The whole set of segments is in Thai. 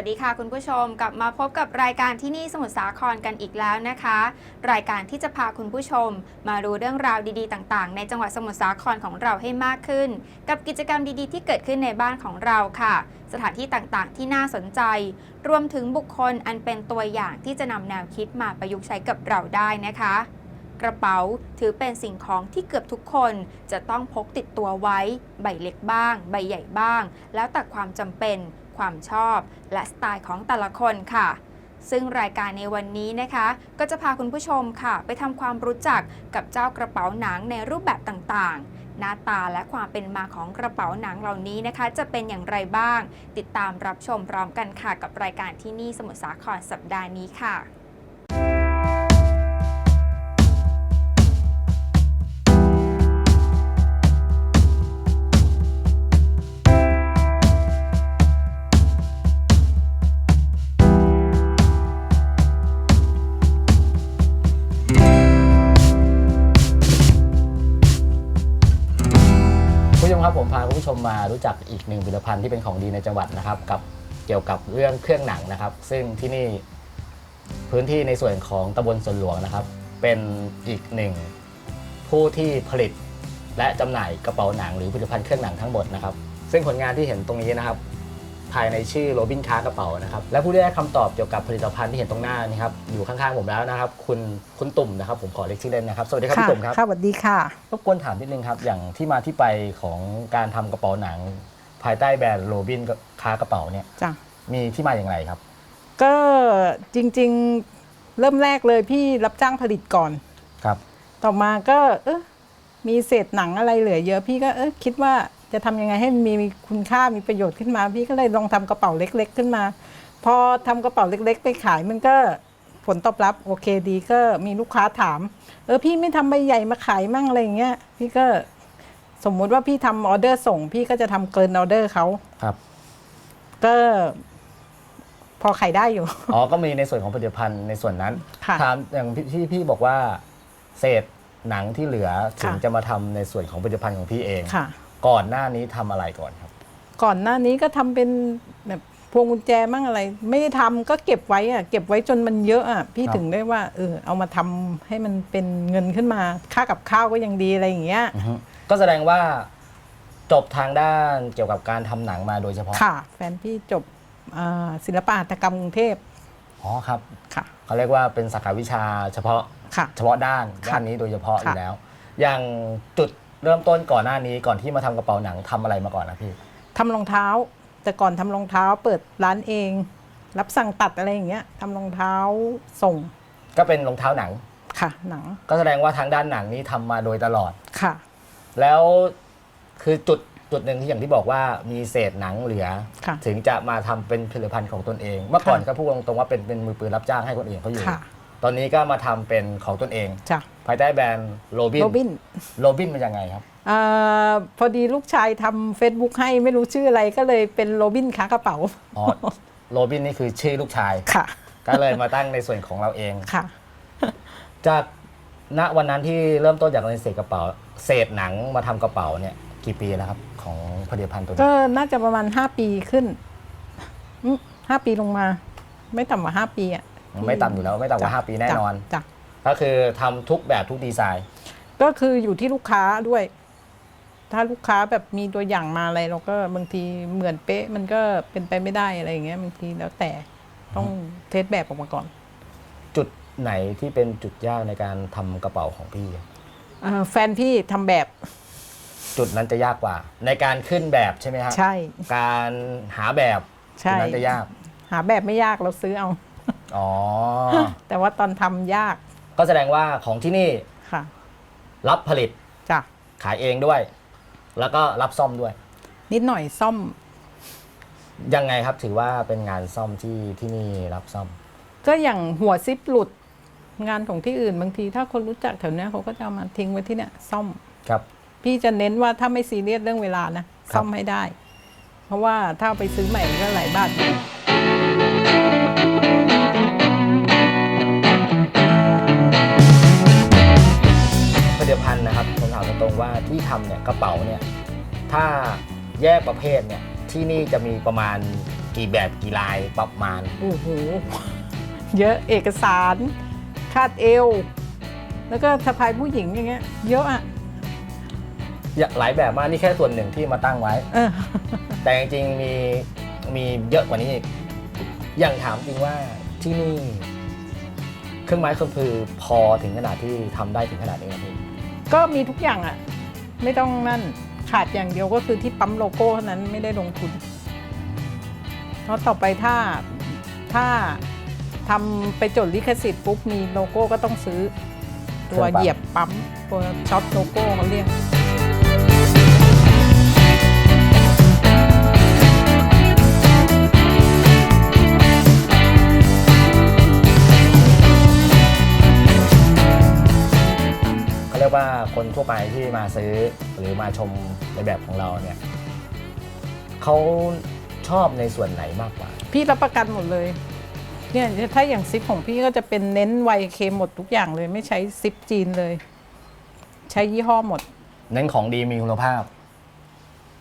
สวัสดีค่ะคุณผู้ชมกลับมาพบกับรายการที่นี่สมุทรสาครกันอีกแล้วนะคะ รายการที่จะพาคุณผู้ชม มารู้เรื่องราวดีๆ ต่างๆ ในจังหวัดสมุทรสาครของเราให้มากขึ้น กับกิจกรรมดีๆ ที่เกิดขึ้นในบ้านของเราค่ะ สถานที่ต่างๆ ที่น่าสนใจ รวมถึงบุคคลอันเป็นตัวอย่างที่จะนำแนวคิดมาประยุกต์ใช้กับเราได้นะคะกระเป๋าถือเป็นสิ่งของที่เกือบทุกคนจะต้องพกติดตัวไว้ ใบเล็กบ้าง ใบใหญ่บ้าง แล้วแต่ความจำเป็น ความชอบ และสไตล์ของแต่ละคนค่ะ ซึ่งรายการในวันนี้นะคะ ก็จะพาคุณผู้ชมค่ะ ไปทำความรู้จักกับเจ้ากระเป๋าหนังในรูปแบบต่างๆหน้าตาและความเป็นมาของกระเป๋าหนังเหล่านี้นะคะ จะเป็นอย่างไรบ้าง ติดตามรับชมพร้อมกันค่ะ กับรายการที่นี่สมุทรสาครสัปดาห์นี้ค่ะ ผู้ชมครับผมพาคุณผู้ชมมารู้จักอีกหนึ่งผลิตภัณฑ์ที่เป็นของดีในจังหวัดนะครับกับเกี่ยวกับเรื่องเครื่องหนังนะครับ ซึ่งที่นี่พื้นที่ในส่วนของตำบลสวนหลวงนะครับ เป็นอีกหนึ่งผู้ที่ผลิตและจำหน่ายกระเป๋าหนังหรือผลิตภัณฑ์เครื่องหนังทั้งหมดนะครับ ซึ่งผลงานที่เห็นตรงนี้นะครับ ภายในชื่อโรบินค้ากระเป๋านะครับและผู้ที่ได้คำตอบเกี่ยวกับผลิตภัณฑ์ที่เห็นตรงหน้านี่ครับอยู่ข้างๆผมแล้วนะครับคุณคุณตุ่มนะครับผมขอเรียกชื่อเล่นนะครับสวัสดีครับพี่ตุ่มครับค่ะสวัสดีค่ะรบกวนถามนิดนึงครับอย่างที่มาที่ไปของการทำกระเป๋าหนัง ภายใต้แบรนด์โรบินค้ากระเป๋าเนี่ยจ้ะมีที่มาอย่างไรครับ ก็จริงๆเริ่มแรกเลยพี่รับจ้างผลิตก่อนครับ ต่อมาก็เออมีเศษหนังอะไรเหลือเยอะพี่ก็เออคิดว่า จะทำยังไงให้มันมีคุณค่ามีประโยชน์ขึ้นมา พี่ก็เลยลองทำกระเป๋าเล็ก ๆ ขึ้นมา พอทำกระเป๋าเล็ก ๆ ไปขายมันก็ผลตอบรับโอเคดีก็มีลูกค้าถาม เออพี่ไม่ทำใบใหญ่มาขายมั่งอะไรอย่างเงี้ยพี่ก็สมมุติว่าพี่ทำออเดอร์ส่ง พี่ก็จะทำเกินออเดอร์เขาครับ ก็พอขายได้อยู่ อ๋อ ก็มีในส่วนของผลิตภัณฑ์ในส่วนนั้นค่ะถามอย่างพี่ที่พี่บอกว่าเศษหนังที่เหลือถึงค่ะจะมาทำในส่วนของผลิตภัณฑ์ของพี่เองค่ะ ก่อนหน้านี้ทำอะไรก่อนครับ ก่อนหน้านี้ก็ทำเป็นแบบพวงกุญแจมั่งอะไร ไม่ได้ทำก็เก็บไว้อะเก็บไว้จนมันเยอะอะพี่ครับ ถึงได้ว่าเออเอามาทำให้มันเป็นเงินขึ้นมาค่ากับข้าวก็ยังดีอะไรอย่างเงี้ยอือฮึก็แสดงว่าจบทางด้านเกี่ยวกับการทำหนังมาโดยเฉพาะค่ะ แฟนพี่จบอ่าศิลปะหัตถกรรมกรุงเทพอ๋อครับค่ะเขาเรียกว่าเป็นสาขาวิชาเฉพาะ ค่ะ เฉพาะด้านค่ะด้านนี้โดยเฉพาะอค่ะยู่แล้ว อย่างจุด เริ่มต้นก่อนหน้านี้ก่อนที่มาทำกระเป๋าหนังทำอะไรมาก่อนนะพี่ทำรองเท้า แต่ก่อนทำรองเท้าเปิดร้านเอง รับสั่งตัดอะไรอย่างเงี้ยทำรองเท้าส่งก็เป็นรองเท้าหนัง ค่ะหนังก็แสดงว่าทางด้านหนังนี้ทำมาโดยตลอด ค่ะ แล้วคือจุดจุดหนึ่งที่อย่างที่บอกว่ามีเศษหนังเหลือ ค่ะถึงจะมาทำเป็นผลิตภัณฑ์ของตนเอง เมื่อก่อนค่ะ ก็พูดตรงๆว่าเป็นเป็นมือปืนรับจ้างให้คนอื่นเขาอยู่ ค่ะตอนนี้ก็มาทำเป็นของตนเอง จ้ะภายใต้แบรนด์โรบินโรบินโรบินเป็นยังไงครับเออพอดีลูกชายทำ Facebook ให้ไม่รู้ชื่ออะไรก็เลยเป็นโรบินค้ากระเป๋าอ๋อโรบินนี่คือชื่อลูกชายค่ะ ก็เลยมาตั้งในส่วนของเราเองค่ะ จากณวันนั้นที่เริ่มต้นจากในเศษกระเป๋า เศษหนังมาทำกระเป๋าเนี่ย กี่ปีแล้วครับ ของผลิตภัณฑ์ตัวนี้ก็น่าจะประมาณ5ปีขึ้นอืมห้าปีลงมา ไม่ต่ำกว่า5ปีอะไม่ต่ำอยู่แล้วไม่ต่ำกว่าจ้ะ5ปีแน่นอนจ้ะ ก็คือทำทุกแบบทุกดีไซน์ ก็คืออยู่ที่ลูกค้าด้วย ถ้าลูกค้าแบบมีตัวอย่างมาอะไรเราก็บางทีเหมือนเป๊ะ มันก็เป็นไปไม่ได้อะไรอย่างเงี้ยบางทีแล้วแต่ต้องเทสแบบออกมาก่อนจุดไหนที่เป็นจุดยากในการทำกระเป๋าของพี่ เอ่อแฟนพี่ทำแบบจุดนั้นจะยากกว่า ในการขึ้นแบบใช่ไหมครับใช่ การหาแบบใช่ จุดนั้นจะยาก หาแบบไม่ยากเราซื้อเอา อ๋อ แต่ว่าตอนทำยาก ก็แสดงว่าของที่นี่ค่ะรับผลิตจ้ะขายเองด้วย แล้วก็รับซ่อมด้วย นิดหน่อยซ่อมยังไงครับถือว่าเป็นงานซ่อมที่ที่นี่รับซ่อม ก็อย่างหัวซิปหลุดงานของที่อื่นบางทีถ้าคนรู้จักแถวเนี้ยเขาก็จะเอามาทิ้งไว้ที่เนี่ยซ่อม ครับ พี่จะเน้นว่าถ้าไม่ซีเรียสเรื่องเวลานะ ซ่อมให้ได้ เพราะว่าถ้าเอาไปซื้อใหม่ก็หลายบาทอยู่ นะครับผมถามตรงๆว่าที่ทำเนี่ยกระเป๋าเนี่ยถ้าแยกประเภทเนี่ยที่นี่จะมีประมาณกี่แบบกี่ลายประมาณโอ้โหเยอะเอกสารคาดเอว แล้วก็สะพายผู้หญิงอย่างเงี้ยเยอะอะหลายแบบมากนี่แค่ส่วนหนึ่งที่มาตั้งไว้ เออ แต่จริงๆมีมีเยอะกว่านี้อีกอย่างถามจริงว่าที่นี่ เครื่องไม้เครื่องมือพอถึงขนาดที่ทำได้ถึงขนาดนี้ไหมพี่ ก็มีทุกอย่างอะไม่ต้องนั่นขาดอย่างเดียวก็คือที่ปั๊มโลโก้เท่านั้นไม่ได้ลงทุน เพราะต่อไปถ้าถ้าทำไปจดลิขสิทธิ์ปุ๊บมีโลโก้ก็ต้องซื้อ ตัวเหยียบปั๊มตัวช็อตโลโก้เขาเรียก คนทั่วไปที่มาซื้อหรือมาชมในแบบของเราเนี่ยเขาชอบในส่วนไหนมากกว่า พี่รับประกันหมดเลยเนี่ยถ้าอย่างซิปของพี่ก็จะเป็นเน้นไวเคหมดทุกอย่างเลย ไม่ใช้ซิปจีนเลย ใช้ยี่ห้อหมด เน้นของดีมีคุณภาพ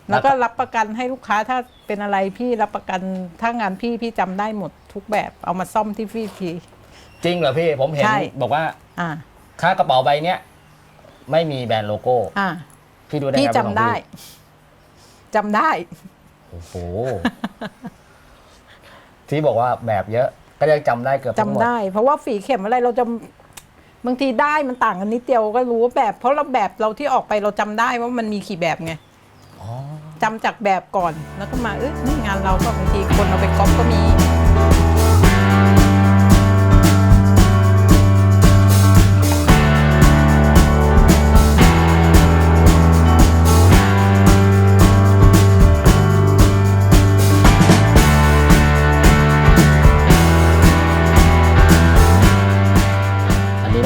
แล้วก็รับประกันให้ลูกค้าถ้าเป็นอะไรพี่รับประกันถ้างานพี่พี่จำได้หมดทุกแบบ เอามาซ่อมที่พี่ทีจริงเหรอพี่ผมเห็นใช่บอกว่าอ่าค่ากระเป๋าใบเนี้ย ไม่มีแบรนด์โลโก้ อ่าพี่ดูได้ไงพี่ว่าจำของได้พี่จำได้ โอ้โห ที่บอกว่าแบบเยอะ ก็ยังจำได้เกือบจำทั้งหมด ได้ เพราะว่าฝีเข็มอะไรเราจะบางทีได้มันต่างกันนิดเดียวก็รู้ว่าแบบ เพราะเราแบบเราที่ออกไปเราจำได้ว่ามันมีกี่แบบไงอ๋อ จำจากแบบก่อนแล้วก็มาเอ้ยนี่งานเราก็บางทีคนเอาไปก๊อปก็มี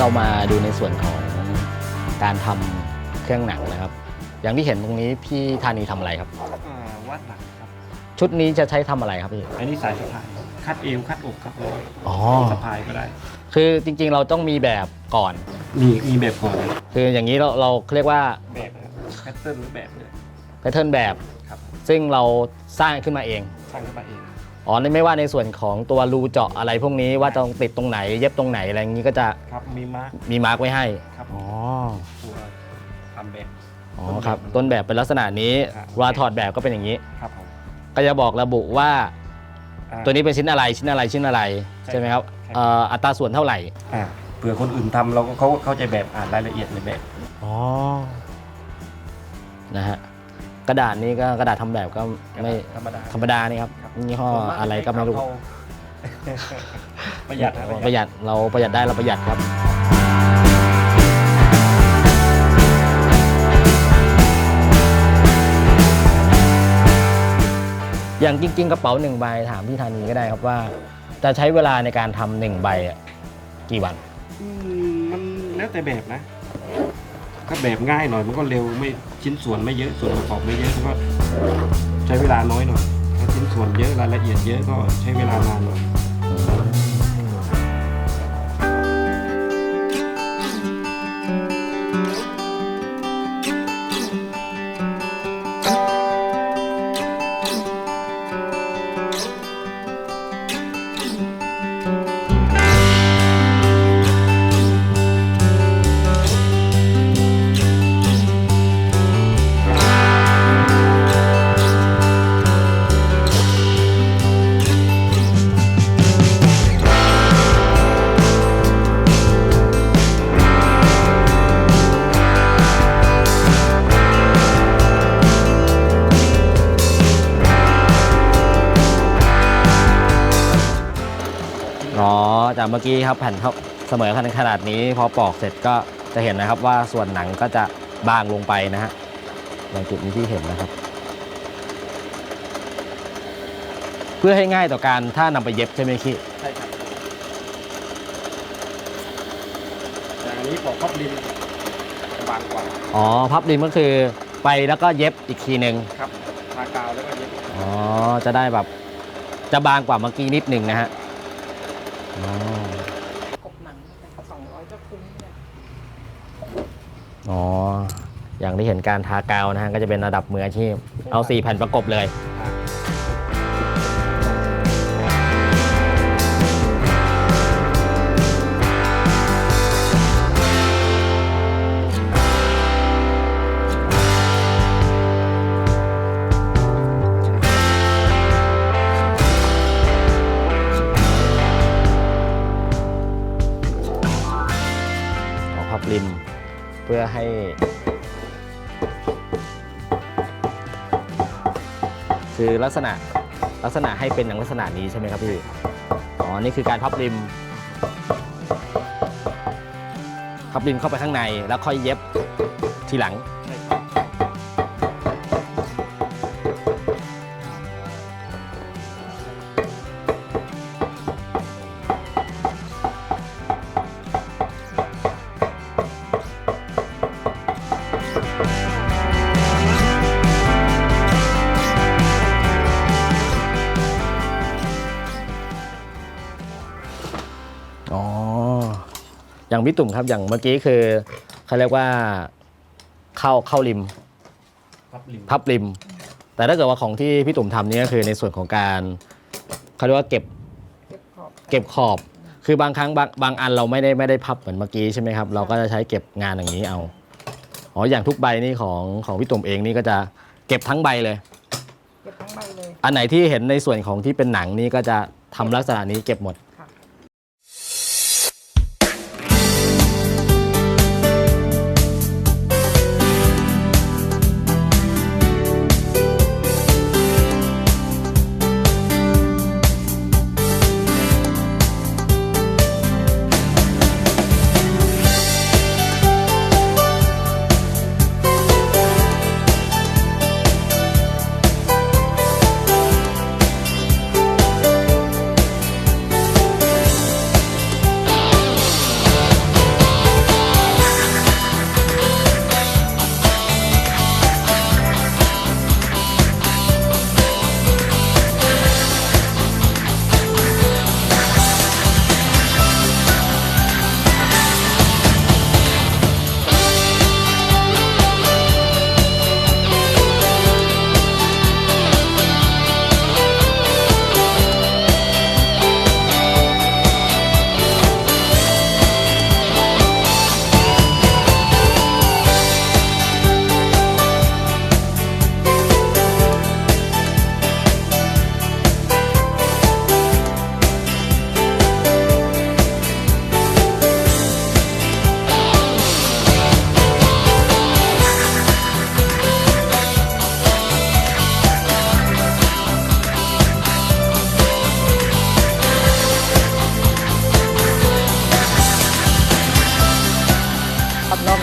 เรามาดูในส่วนของการทำเครื่องหนังนะครับ อย่างที่เห็นตรงนี้พี่ธานีทำอะไรครับอ่าวัดหลังครับ ชุดนี้จะใช้ทำอะไรครับพี่ อันนี้สายสะพาย คัดเอวคัดอกครับอ๋อสะพายก็ได้ คือจริงๆเราต้องมีแบบก่อน มีมีแบบก่อนนะคืออย่างนี้เราเราเรียกว่าแบบแพทเทิร์นหรือแบบเนี่ยแพทเทิร์นแบบครับซึ่งเราสร้างขึ้นมาเอง สร้างขึ้นมาเอง อ๋อไม่ว่าในส่วนของตัวรูเจาะอะไรพวกนี้ว่าต้องติดตรงไหน เย็บตรงไหนอะไรอย่างนี้ก็จะครับ มีมาร์กมีมาร์กไว้ให้ ครับอ๋อ ตัวทำแบบ อ๋อครับ ต้นแบบเป็นลักษณะนี้ครับ เวลาถอดแบบก็เป็นอย่างนี้ ครับผมก็จะบอกระบุว่าอ่า ตัวนี้เป็นชิ้นอะไรชิ้นอะไรชิ้นอะไรใช่ใช่ไหมครับใช่ เอ่ออัตราส่วนเท่าไหร่ อ่าเผื่อคนอื่นทำเราก็เขาเข้าใจแบบอ่านรายละเอียดในแบบ อ๋อ นะฮะ กระดาษนี้ก็กระดาษทำแบบก็ไม่ธรรมดา ธรรมดานี่ครับยี่ห้ออะไรก็ไม่รู้ ประหยัดนะประหยัดเราประหยัดได้เราประหยัดครับ อย่างจริง ๆ กระเป๋าหนึ่งใบถามพี่ธานีก็ได้ครับว่า จะใช้เวลาในการทำหนึ่งใบอะกี่วัน อืมมันแล้วแต่แบบนะ ก็แบบง่ายหน่อยมันก็เร็วไม่ชิ้นส่วนไม่เยอะส่วนประกอบไม่เยอะก็ใช้เวลาน้อยหน่อยถ้าชิ้นส่วนเยอะรายละเอียดเยอะก็ใช้เวลานานหน่อย อจากเมื่อกี้ครับแผ่นเท่าเสมอขนาดขนาดนี้ พอปอกเสร็จก็จะเห็นนะครับว่าส่วนหนังก็จะบางลงไปนะฮะอย่างจุดนี้ที่เห็นนะครับ เพื่อให้ง่ายต่อการถ้านำไปเย็บใช่ไหมคิใช่ครับอย่างนี้ปอกครอบดินจะบางกว่าอ๋อพับริมก็คือไปแล้วก็เย็บอีกทีหนึ่งครับทากาวแล้วก็เย็บอ๋อจะได้แบบจะบางกว่าเมื่อกี้นิดหนึ่งนะฮะ อ๋อกบหนังสองร้อยก็คุ้มเนี่ยอ๋อ อย่างที่เห็นการทากาวนะฮะก็จะเป็นระดับมืออาชีพ เอาสี่แผ่นประกบเลย ริม เพื่อให้ คือลักษณะลักษณะให้เป็นอย่างลักษณะนี้ใช่ไหมครับพี่อ๋อนี่คือการพับริม พับริมเข้าไปข้างในแล้วค่อยเย็บทีหลัง อย่างพี่ตุ่มครับอย่างเมื่อกี้คือเขาเรียกว่าเข้าเข้าริมพับริมพับริม แต่ถ้าเกิดว่าของที่พี่ตุ่มทำนี่ก็คือในส่วนของการเขาเรียกว่าเก็บเก็บขอบ คือบางครั้งบางบางอันเราไม่ได้ไม่ได้พับเหมือนเมื่อกี้ใช่ไหมครับเราก็จะใช้เก็บงานอย่างนี้เอาอ๋ออย่างทุกใบนี่ของของพี่ตุ่มเองนี่ก็จะเก็บทั้งใบเลยเก็บทั้งใบเลย อันไหนที่เห็นในส่วนของที่เป็นหนังนี่ก็จะทำลักษณะนี้เก็บหมด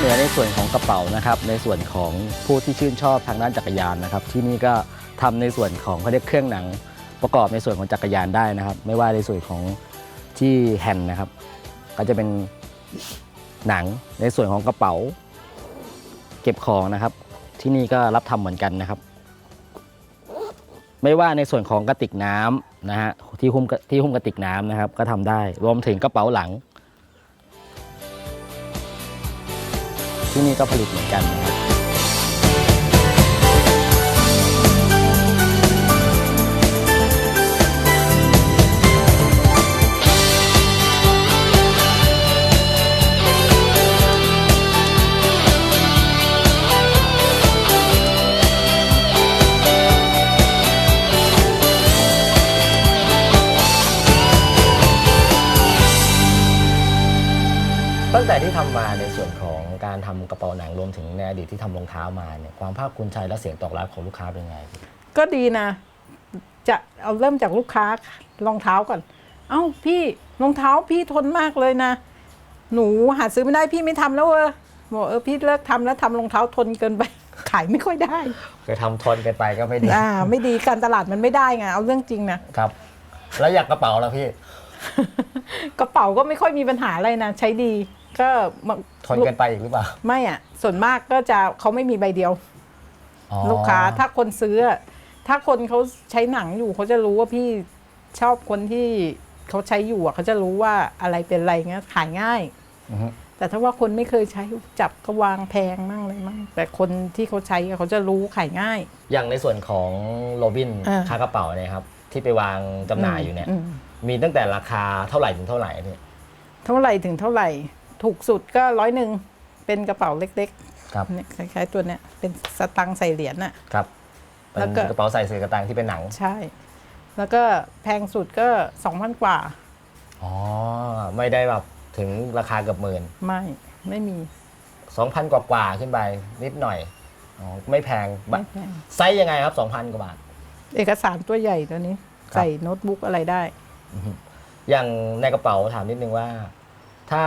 เหนือในส่วนของกระเป๋านะครับ ในส่วนของผู้ที่ชื่นชอบทางด้านจักรยานนะครับ ที่นี่ก็ทำในส่วนของเขาเรียกเครื่องหนัง ประกอบในส่วนของจักรยานได้นะครับ ไม่ว่าในส่วนของที่แฮนด์นะครับ ก็จะเป็นหนังในส่วนของกระเป๋า เก็บของนะครับ ที่นี่ก็รับทำเหมือนกันนะครับ ไม่ว่าในส่วนของกระติกน้ำนะฮะที่หุ้มที่หุ้มกระติกน้ำนะครับ ก็ทำได้รวมถึงกระเป๋าหลัง ที่นี่ก็ผลิตเหมือนกันนะครับตั้งแต่ที่ทำมาในส่วนของ การทำกระเป๋าหนังรวมถึงในอดีตที่ทำรองเท้ามาเนี่ยความภาคภูมิใจและเสียงตอบรับของลูกค้าเป็นไง ก็ดีนะ จะเอาเริ่มจากลูกค้ารองเท้าก่อน เอ้าพี่รองเท้าพี่ทนมากเลยนะ หนูหาซื้อไม่ได้พี่ไม่ทำแล้วเออบอกเออพี่เลิกทำแล้วทำรองเท้าทนเกินไป ขายไม่ค่อยได้คือทำทนกันไปก็ไม่ดีอ่าไม่ดีการตลาดมันไม่ได้ไงเอาเรื่องจริงนะ ครับ แล้วอยากกระเป๋าแล้วพี่ กระเป๋าก็ไม่ค่อยมีปัญหาอะไรนะ ใช้ดี ก็มาทนกันไปอีกหรือเปล่า ไม่อะ ส่วนมากก็จะเขาไม่มีใบเดียวอ๋อลูกค้าถ้าคนซื้ออะถ้าคนเขาใช้หนังอยู่เขาจะรู้ว่าพี่ชอบคนที่เขาใช้อยู่อะเขาจะรู้ว่าอะไรเป็นอะไรเงี้ยขายง่ายอือฮึแต่ถ้าว่าคนไม่เคยใช้จับก็วางแพงมั่งเลยมั่งแต่คนที่เขาใช้อะเขาจะรู้ขายง่าย อย่างในส่วนของโรบินอ่าค่ากระเป๋าเนี่ยครับ ที่ไปวางจำหน่ายอยู่เนี่ยมมีตั้งแต่ราคาเท่าไหร่ถึงเท่าไหร่พี่เท่าไหร่ถึงเท่าไหร่ ถูกสุดก็ร้อยหนึ่งเป็นกระเป๋าเล็กครับๆเนี่ยคล้ายๆตัวเนี้ยเป็นสตังค์ใส่เหรียญน่ะ ครับเป็แล้วนก็กระเป๋าใส่เสื้อกระตังที่เป็นหนังใช่ แล้วก็แพงสุดก็สองพันกว่า อ๋อไม่ได้แบบถึงราคาเกือบหมื่นไม่ไม่มี2,000กว่ากว่าๆขึ้นไปนิดหน่อยอ๋อไม่แพงบะไม่แพงไซส์ยังไงครับ2,000กว่าบาท เอกสารตัวใหญ่ตัวนี้ ครับ ใส่โน้ตบุ๊กอะไรได้ อย่างในกระเป๋าถามนิดนึงว่า ถ้า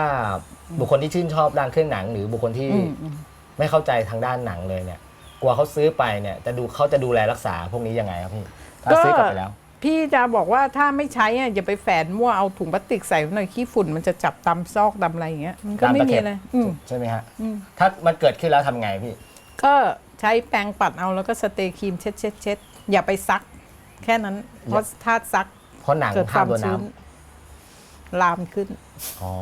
บุคคลที่ชื่นชอบด้านเครื่องหนัง หรือบุคคลที่อืมอืมไม่เข้าใจทางด้านหนังเลยเนี่ย กลัวเขาซื้อไปเนี่ยจะดูเขาจะดูแลรักษาพวกนี้ยังไงครับพี่ถ้าซื้อกลับไปแล้ว พี่จะบอกว่าถ้าไม่ใช้อะอย่าไปแฝนมั่วเอาถุงพลาสติกใส่ไว้หน่อยขี้ฝุ่นมันจะจับตามซอกตามอะไรอย่างเงี้ยมันก็ตามไม่ตะมีเข็บอะไรอืมใช่ไหมฮะอืมถ้ามันเกิดขึ้นแล้วทำไงพี่ ก็ใช้แปรงปัดเอาแล้วก็สเตย์ครีมเช็ดเช็ดเช็ดอย่าไปซัก แค่นั้นเพราะถ้าซักเพราะหนังเกิดคามภาวพโดนชื้น้น ลามขึ้นำอ๋อ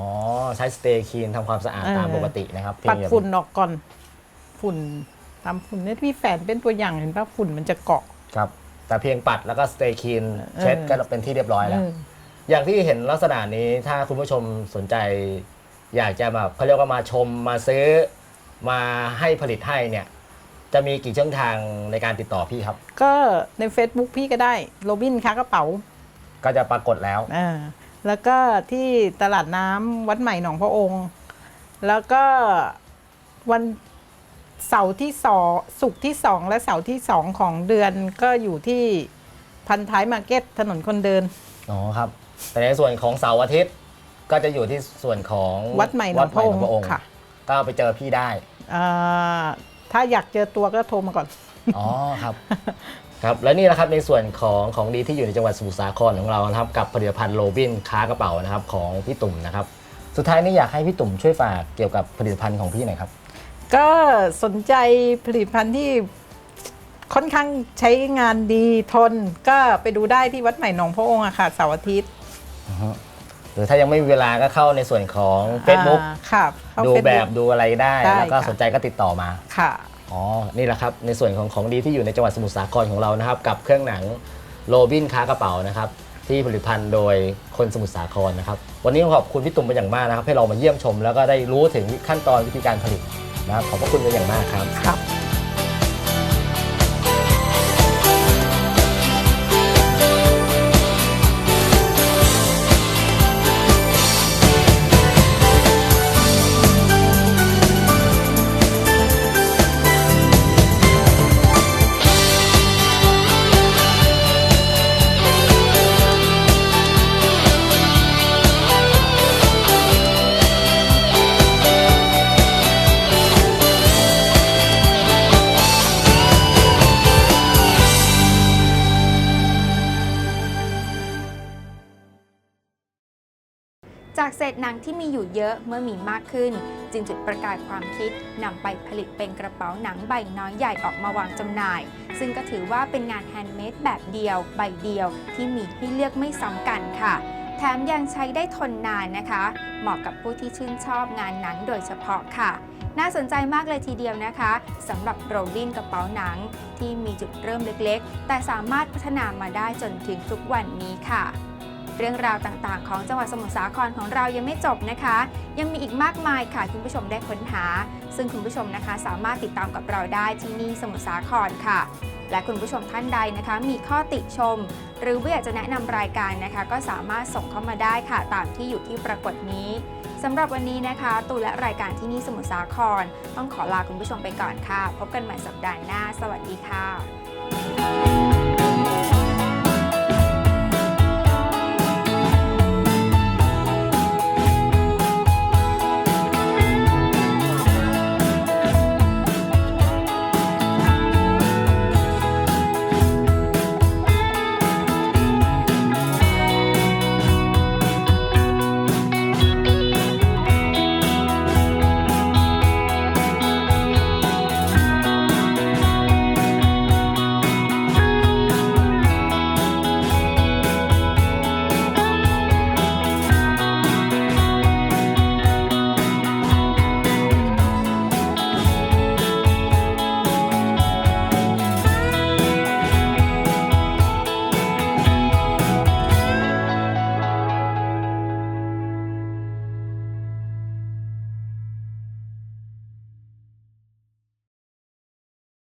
ใช้สเตย์คลีนทำความสะอาดเออตามปกตินะครับปัดเพียงอย่าฝุ่นออกก่อน ฝุ่นตามฝุ่นเนี่ยพี่แฝนเป็นตัวอย่างเห็นปะฝุ่นมันจะเกาะครับ แต่เพียงปัดแล้วก็สเตย์คลีนเช็ดเออก็เป็นที่เรียบร้อยแล้วเอออย่างที่เห็นลักษณะนี้ถ้าคุณผู้ชมสนใจ อยากจะแบบเขาเรียกว่ามาชมมาซื้อมาให้ผลิตให้เนี่ยจะมีกี่ช่องทางในการติดต่อพี่ครับ ก็ใน Facebook พี่ก็ได้โรบินค้ากระเป๋า ก็จะปรากฏแล้วอ่า แล้วก็ที่ตลาดน้ำวัดใหม่หนองพระองค์ แล้วก็วันเสาร์ที่สองศุกร์ที่สองและเสาร์ที่สองของเดือนก็อยู่ที่พันท้ายมาร์เก็ตถนนคนเดิน อ๋อครับ แต่ในส่วนของเสาร์อาทิตย์ก็จะอยู่ที่ส่วนของวัดใหม่หนองพระองค์วัดใหม่หนองพระองค์ค่ะ ก็ไปเจอพี่ได้อ่าถ้าอยากเจอตัวก็โทรมาก่อน อ๋อครับ ครับและนี่แหละครับในส่วนของของดีที่อยู่ในจังหวัดสมุทรสาครของเรานะครับกับผลิตภัณฑ์โรบินค้ากระเป๋านะครับของพี่ตุ่มนะครับสุดท้ายนี้อยากให้พี่ตุ่มช่วยฝากเกี่ยวกับผลิตภัณฑ์ของพี่หน่อยครับก็สนใจผลิตภัณฑ์ที่ค่อนข้างใช้งานดีทน ก็ไปดูได้ที่วัดใหม่หนองพระองค์อะค่ะเสาร์อาทิตย์หรือถ้ายังไม่มีเวลาก็เข้าในส่วนของ Facebook อ่าค่ะเข้า ดู Facebook แบบดูอะไรได้ ได้แล้วก็ค่ะ สนใจก็ติดต่อมา ค่ะ อ๋อ นี่แหละครับในส่วนของของดีที่อยู่ในจังหวัดสมุทรสาครของเรานะครับ กับเครื่องหนังโรบินค้ากระเป๋านะครับ ที่ผลิตภัณฑ์โดยคนสมุทรสาครนะครับ วันนี้ขอบคุณพี่ตุ่มเป็นอย่างมากนะครับ ให้เรามาเยี่ยมชม แล้วก็ได้รู้ถึงขั้นตอนวิธีการผลิตนะครับขอบพระคุณเป็นอย่างมากครับ ครับ จากเศษหนังที่มีอยู่เยอะเมื่อมีมากขึ้น จึงจุดประกายความคิดนำไปผลิตเป็นกระเป๋าหนังใบน้อยใหญ่ออกมาวางจำหน่าย ซึ่งก็ถือว่าเป็นงานแฮนด์เมดแบบเดียว ใบเดียวที่มีให้เลือกไม่ซ้ำกันค่ะ แถมยังใช้ได้ทนนานนะคะ เหมาะกับผู้ที่ชื่นชอบงานหนังโดยเฉพาะค่ะน่าสนใจมากเลยทีเดียวนะคะสำหรับโรบินกระเป๋าหนัง ที่มีจุดเริ่มเล็กๆ แต่สามารถพัฒนามาได้จนถึงทุกวันนี้ค่ะ เรื่องราวต่างๆ ของจังหวัดสมุทรสาครของเรายังไม่จบนะคะ ยังมีอีกมากมายค่ะคุณผู้ชมได้ค้นหา ซึ่งคุณผู้ชมนะคะ สามารถติดตามกับเราได้ที่นี่สมุทรสาครค่ะ และคุณผู้ชมท่านใดนะคะ มีข้อติชม หรือว่าอยากจะแนะนำรายการนะคะ ก็สามารถส่งเข้ามาได้ค่ะ ตามที่อยู่ที่ปรากฏนี้สำหรับวันนี้นะคะ ตูและรายการที่นี่สมุทรสาคร ต้องขอลาคุณผู้ชมไปก่อนค่ะ พบกันใหม่สัปดาห์หน้า สวัสดีค่ะ